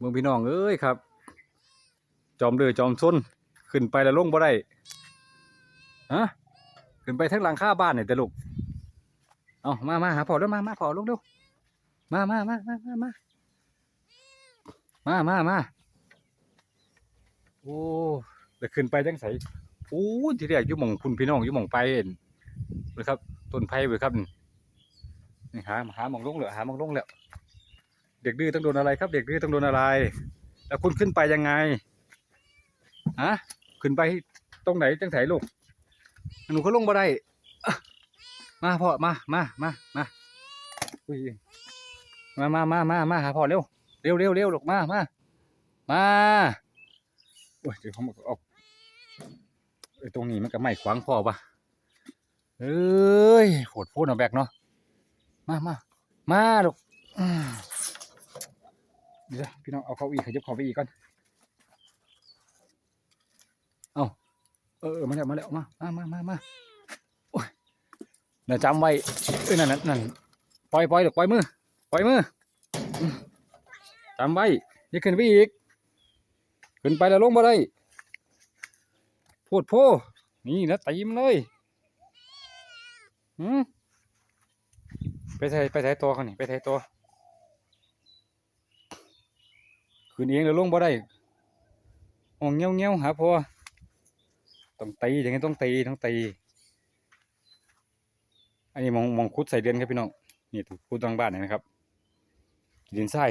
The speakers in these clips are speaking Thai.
เมืองพี่น้องเอ้ยครับ จอมเดือจอมซนขึ้นไปแล้วลงบ่ได้ฮะขึ้นไปทั้งหลังคาบ้านเนี่ยแต่ลูกเอามามาหาพ่อเร็วมามาพ่อลูกเร็วมามามามามามามามามาโอ้แต่ขึ้นไปจังไสโอ้ที่แรกยู่หม่องคุณพี่น้องยู่หม่องไปเห็นเลยครับต้นไผ่เว้ยครับนี่หาหาหม่องลงแล้วหาหม่องลงแล้ว เด็กดื้อต้องโดนอะไรครับ เด็กดื้อต้องโดนอะไร แล้วคุณขึ้นไปยังไงฮะขึ้นไปตรงไหนจังไสลูกหนูเขาลงบ่ได้มาพ่อมามามามาอุ้ยมามามามามาหาพ่อเร็วเร็วเร็วเร็วลูกมามามาโอ้ยเดี๋ยวเขามาเอาไอ้ตรงนี้มันก็ไม่ขวางพ่อปะเอ้ยโหดโพดเอาแบกเนาะมามามาลูก เดี๋ยวพี่น้องเอาเขาอีกขยับเขาไปอีกก่อน เอาเออมาแล้วมาแล้วมา มามามามาโอ้ยเดี๋ยวจำไว้เอ้ยนั่นนั่นนั่นปล่อยปล่อยเดี๋ยวปล่อยมือ ปล่อยมือจำไว้อย่าขึ้นไปอีก ขึ้นไปแล้วลงมาได้พูดโพนี่นะตีมเลยหืมไปใส่ไปใส่ตัวเขานี่ไปใส่ตัว ขึ้นเองแล้วลงบ่ได้ห้องเงี้ยวเงี้ยวหาพอต้องตีอย่างนี้ต้องตีต้องตี อันนี้มองมองคุดใส่เดือนครับพี่น้อง นี่คุดตรงบ้านเห็นไหมครับ ดินทราย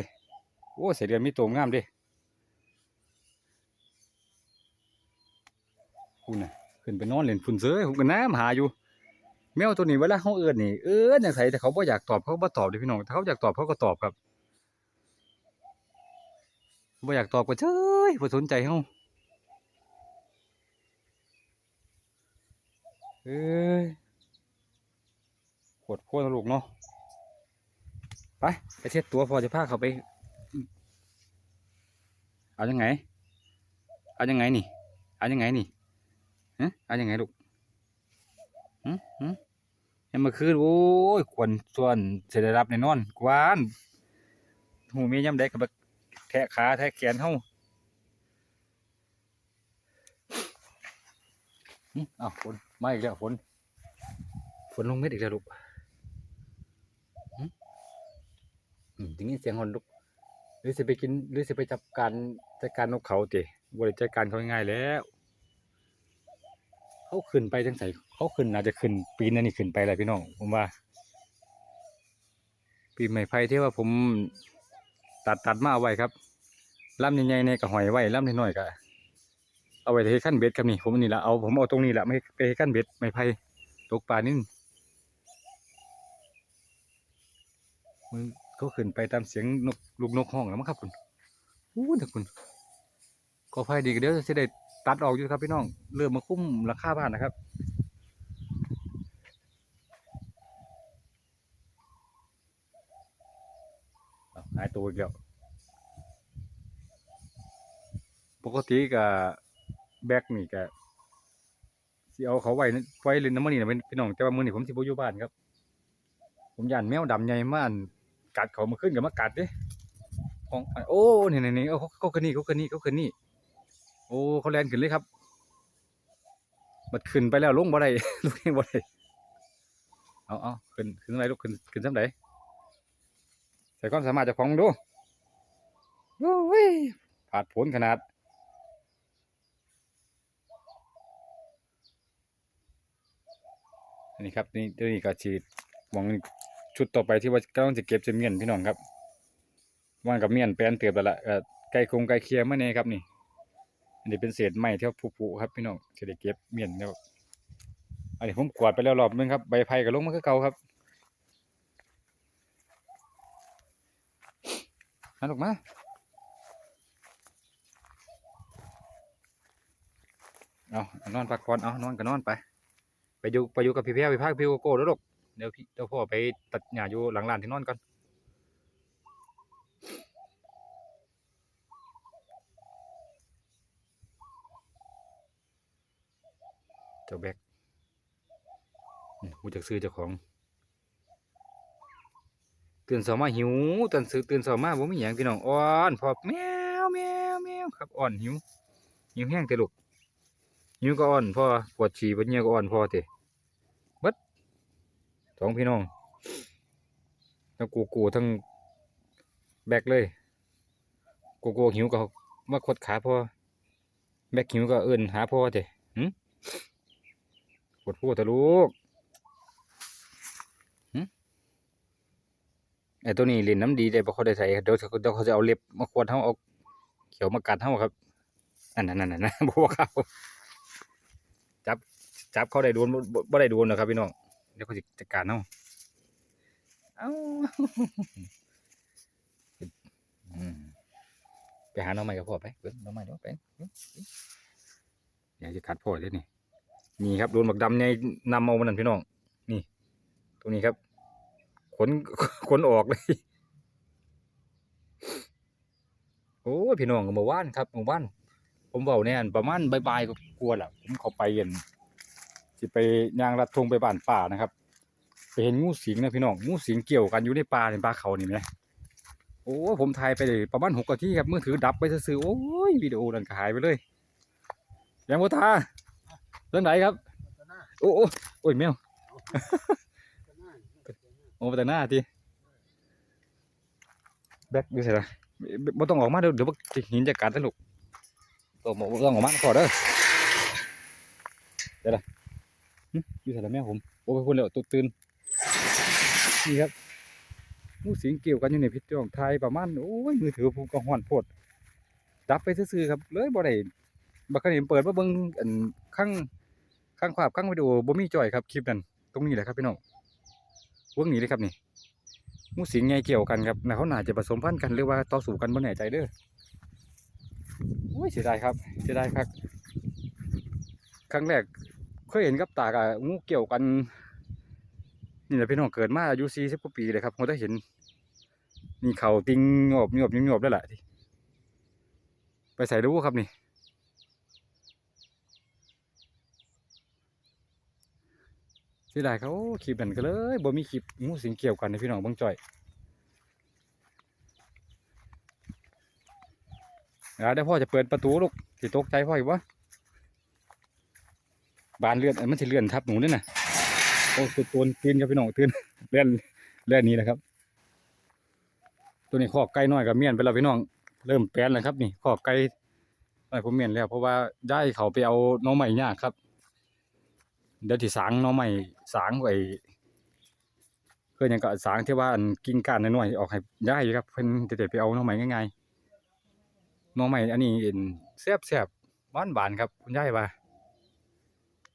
โอ้ใส่เดือนมีโตมงามดิคุณน่ะขึ้นไปนอนเล่นฝุ่นเสือผมก็น้ำหาอยู่ แมวตัวนี้เวลาเขาเอื้อนนี่เอื้อนย่างไรแต่เขาบ่อยากตอบเขาบ่ตอบเด้พี่น้องถ้าเขาอยากตอบเขาก็ตอบครับ บ่อยากตอบก็เฉยบ่สนใจเฮาเอ้ยปวดพดนลูกเนาะไปไปเช็ดตัวพอจะพาเขาไป เอายังไง เอายังไงนี่ เอายังไงนี่ฮะเอายังไงลูกฮึฮึยังมาคืนโอ้ยควรส่วนเสด็จรับแน่นอนกวานหูมีย่ำได้กับ แทะขาแทะแขนเฮาอ้าวฝนมาอีกแล้วฝนฝนลงเม็ดอีกแล้วลูกหึอืมถึงนี้เสียงหอนลูกหรือสิไปกินหรือสิไปจับการจัดการนกเขาเตะบริจัดการเขาง่ายแล้ว เขาขึ้นไปจังใสเขาขึ้นอาจจะขึ้น ปีนนั่นนี่ขึ้นไปแหละพี่น้องผมว่า ปีใหม่ไผ่ที่ว่าผม ตัดตัดมาเอาไว้ครับลำใหญ่ๆเนี่ยก็หอยไว้ลำน้อยๆก็เอาไว้ให้ขั้นเบ็ดครับนี่ผมนี่ละเอาผมเอาตรงนี้ละไม่ไปให้ขั้นเบ็ดไม่ไผ่ตกปลานิ่นมึงเขาขึ้นไปตามเสียงนกลูกนกห้องแล้วมั้งครับคุณอู้แต่คุณก็ไฟดีก็เดี๋ยวจะได้ตัดออกอยู่ครับพี่น้องเริ่มมาคุ้มราคาบ้านนะครับ อีกแล้วปกติกับแบกนี่ก็สิเอาเขาไว้นะไว้เล่นน้ำมันนี่นะเป็นพี่น้องแต่ว่ามือนี้ผมสิบอยู่บ้านครับ ผมย่านแมวดำใหญ่มากกัดเขามาขึ้นกับมากัดเด้ของโอ้นี่นี่นี่เอาเขาเขาขึ้นนี่เขาขึ้นนี่เขาขึ้นนี่ โอ้เขาแลนขึ้นเลยครับบัดขึ้นไปแล้วลงบ่ได้ลงเองบ่ได้เอาเอาขึ้นขึ้นอะไรลูกขึ้นขึ้นซ้ำใด ใส่ความสามารถเจากของดูโอ้ยผาดผลขนาด อันนี้ครับนี่ตัวนี้ก็ฉีดหวังชุดต่อไปที่ว่ากำลังจะเก็บจะเมียนพี่น้องครับว่างกับเมียนแปลนเติบแล้วล่ะก็ไก่คงไก่เคลียร์มาเนี่ยครับนี่อันนี้เป็นเศษไม้ที่ผุๆครับพี่น้องจะได้เก็บเมียนแล้วอันนี้ผมกวาดไปแล้วรอบนึงครับใบไผ่ก็ลงมาคือเก่าครับ มาลูกมเอาเอานอนพักผ่อนเอานอนก็นอนไป ไปอยู่ไปอยู่กับพี่เพียพี่ภาคพี่โกโก้แล้วลูกเดี๋ยวพี่เดี๋ยวพ่อไปตัดหญ้าอยู่หลังร้านที่นอนก่อนเจ้าแบกอืมกูจะซื้อเจ้าของ ตื่นเช้ามาหิวตื่นซื้อตื่นเช้ามาบ่มีหยังพี่น้องอ่อนพอแมวแมวแมวครับอ่อนหิวหิวแห้งแต่ลูกหิวก็อ่อนพอปวดฉี่ปวดเหงื่อก็อ่อนพอเตะบิดสองพี่น้องทั้งกูกูทั้งแบกเลยกูกูหิวก็มาขดขาพอแบกหิวก็เอิ้นหาพ่อเตะหึปวดพูดตะลูก ไอ้ตัวนี้เล่นน้ำดีได้บ่เขาได้ใส่เดี๋ยวเดี๋ยวเขาจะเอาเล็บมาขวนเฮาเอาเขียวมากัดเฮาครับนั่นนั่นนั่นนั่นบ่ว่าเขาจับจับเขาได้โดนบ่บ่บ่ได้โดนหรอกครับพี่น้องเดี๋ยวเขาสิจัดการเฮาเอ้าอืมไปหาน้องใหม่กับพ่อไปเบิ่งน้องใหม่เดี๋ยวไปเบิ่งอยากจะกัดพ่อเลยนี่นี่ครับโดนบักดำในนำเอามันนั่นพี่น้อง นี่ ตรงนี้ครับ ขนขนออกเลย โอ้พี่น้องเมื่อวานครับเมื่อวานผมเบาเนี่ยประมาณบ่ายๆก็กลัวแหละผมเขาไปเย็นสิไปยางลัดทงไปบ้านป่านะครับ ไปเห็นงูสิงนะพี่น้องงูสิงเกี่ยวกันอยู่ในป่าในป่าเขานี่ไหมโอ้ผมถ่ายไปเลยประมาณหกนาทีครับมือถือดับไปซื่อโอ้ยวิดีโอนั่นหายไปเลยยังบ่ทาเรื่องไหนครับ โอ้โอ้โอ้ยแมว โอ้ไปแต่หน้าทีแบกดูสิละบ่ต้องออกมาเดี๋ยวเดี๋ยวบักจิหินจะกัดนะลูกตัวบ่ต้องออกมาก่อนเด้อเดี๋ยวละหึอยู่สิละแม่ผมโอ้ไปพูดแล้วตุตื่นนี่ครับงูสิงเกี่ยวกันอยู่ในพิษจ้องไทยประมาณโอ้ยมือถือผมก็ฮ้อนโพดดับไปซื่อๆครับ เลยบ่ได้บักคันนี้เปิดมาเบิ่งอันข้างข้างภาพข้างวิดีโอบ่มีจ่อยครับคลิปนั้นตรงนี้แหละครับพี่น้องพ วกนี้เลยครับนี่งูสิงไงเกี่ยวกันครับนะเขาหน่าจะผสมพันธุ์กันหรือว่าต่อสู้กันบนแน่ใจเด้อโอ้ยเสียดายครับเสียดายครับ ครั้งแรกเคยเห็นกับตากับงูเกี่ยวกันนี่แหละพี่น้องเกิดมาอายุสี่สิบกว่าปีเลยครับผมได้เห็นนี่เขาติงงอบงอบงอบแล้แหละไปใส่ดูครับนี่ เสียดายเขาคลิปนั่นก็เลยบ่มีคลิปงูสิงเกี่ยวกันในพี่น้องบางจ่อยเดี๋ยวพ่อจะเปิดประตูลูกสิตกใจพ่ออีกวะบานเลื่อนเอ้ยมันสิเลื่อนทับหนูนี่นะโอ้ตัวตัวตื่นครับพี่น้องตื่นเลื่อนเลื่อนนี้นะครับ ตัวนี้ขอกไก่น้อยกับเมียนไปแล้วพี่น้อง เริ่มแปลนแล้วครับ นี่ขอกไก่น้อยผมเมียนแล้ว เพราะว่าได้เขาไปเอาน้องใหม่ยากครับ เดี๋ยวที่สางหน้องใหม่สางไว้เพื่อนยังก็สางที่ว่าอันกิ่งก้านน้อยๆออกให้ย้ายอยู่ครับเพิ่นจะได้ไปเอาหน้องใหม่ง่ายๆหน้องใหม่อันนี้เอ็นแซ่บแซ่บหวานหวานครับคุณยายว่า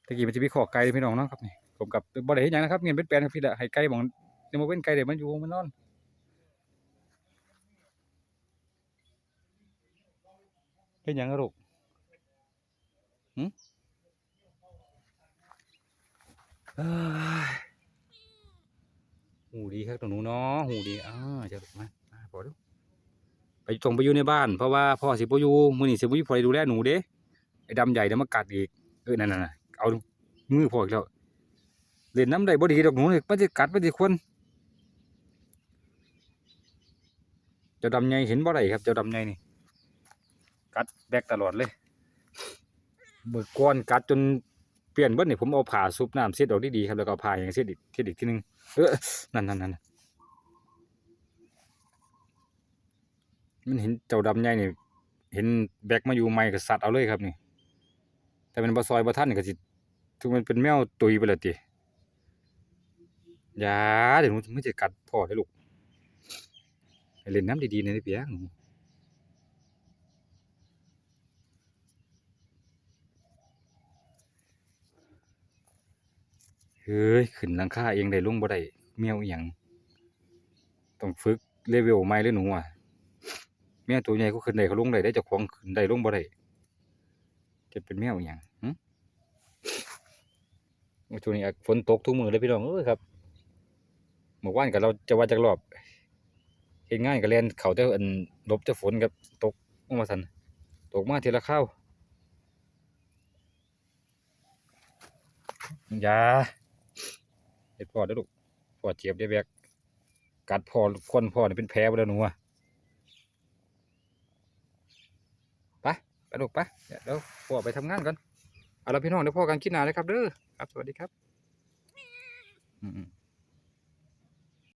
ตะกี้มันจะมีขอกไก่พี่น้องเนาะครับนี่ผมกับบ่ได้เฮ็ดหยังนะครับเงินเป็นแปลนครับพี่ละให้ไก่หมองจะมาเป็นไก่เดี๋ยวมันอยู่มันนอนเป็นยังอะลูกเอ้ย หูดีครับตรงนู้นเนาะหูดีอ่าจะมาพอดูไปส่งไปอยู่ในบ้านเพราะว่าพ่อสิบอยู่มื้อนี้สิบอยู่พอด้ดูแลหนูเด้ไอ้ดำใหญ่เดี๋ยวมากัดอีกเออนั่นน่ะๆเอามือพ่ออีกแล้วเล่นน้ำได้บ่ดีดอกหนูนี่มันสิกัดมันสิควนเจ้าดำใหญ่เห็นบ่ได้ครับเจ้าดำใหญ่นี่ กัดแบกตลอดเลยเมื่อก่อนกัดจน เปลี่ยนเบิ้นี่ผมเอาผ่าซุปน้ำเสียดออกดีๆครับแล้วก็ผ่าอย่างเสียดอีกเสียดอีกทีหนึงเออนั่นนั่นนั่นมันเห็นเจ้าดำใหญ่นี่เห็นแบกมาอยู่ใหม่ก็สัตว์เอาเลยครับนี่ แต่เป็นบะซอยบะท่านนี่ก็สิถึงมันเป็นแมวตุยไปและติอย่าเดี๋ยวหนูจะกัดพ่อได้ลูกเล่นน้ำดีๆในอยเปียกหนู เฮ้ยขึ้นหลังคาเองได้ลงบ่ได้แมวอีหยังต้องฝึกเลเวลใหม่เลยหนูอะแมวตัวใหญ่ก็ขึ้นได้เขาลงได้ได้จ้าของขึ้นได้ลงบ่ได้จะเป็นแมวอีหยังหึโอ้ช่วงนี้ฝนตกทุกมือเลยพี่น้องเอ้ยครับเมื่อวานก็เราจะว่าจักรอบเฮ็ดงานก็เลนเขาแต่อันลบแต่ฝนครับตกลงมาซั่นตกมาทีละคราวอย่า เห็ดพอด้อลูกพอเจ็บได้แบกกัดพ่อคนพ่อนี่เป็นแผลไปแล้วหนูอะไปไปลูกไปเดี๋ยวพ่อไปทำงานก่อนเอาละพี่น้องเดี๋ยวพ่อกันคิดหนาเลยครับเด้อครับสวัสดีครับ อืม